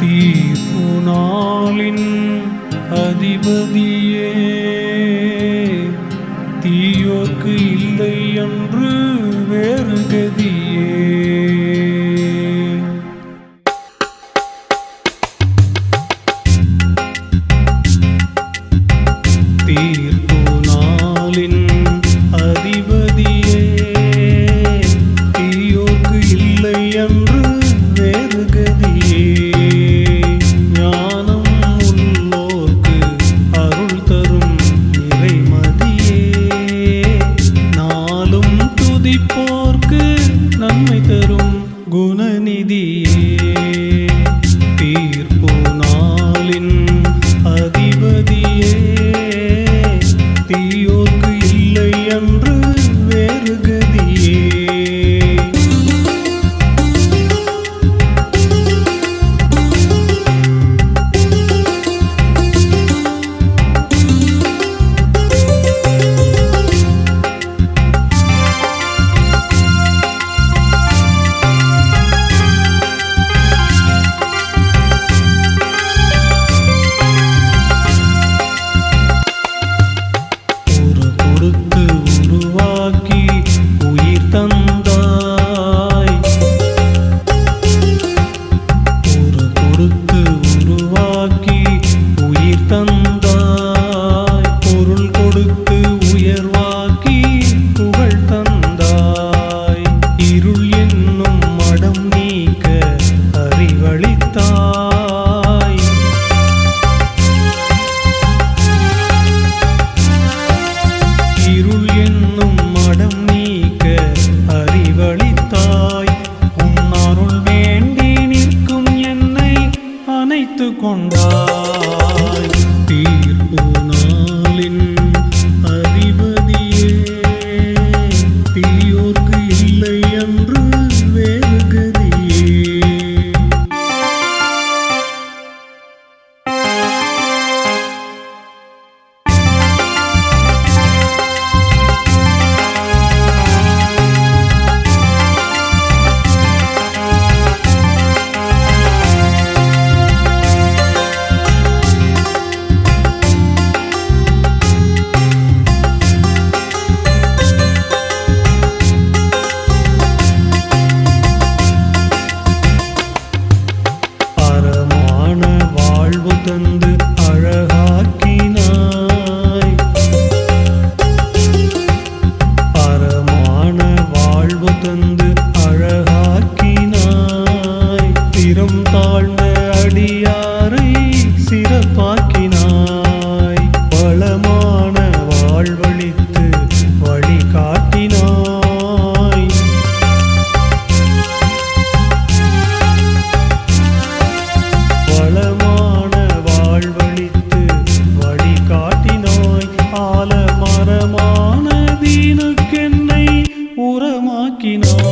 தீர்ப்பு நாளின் அதிபதி. தந்து ஆன தீனுக்கென்னை உரமாக்கினான்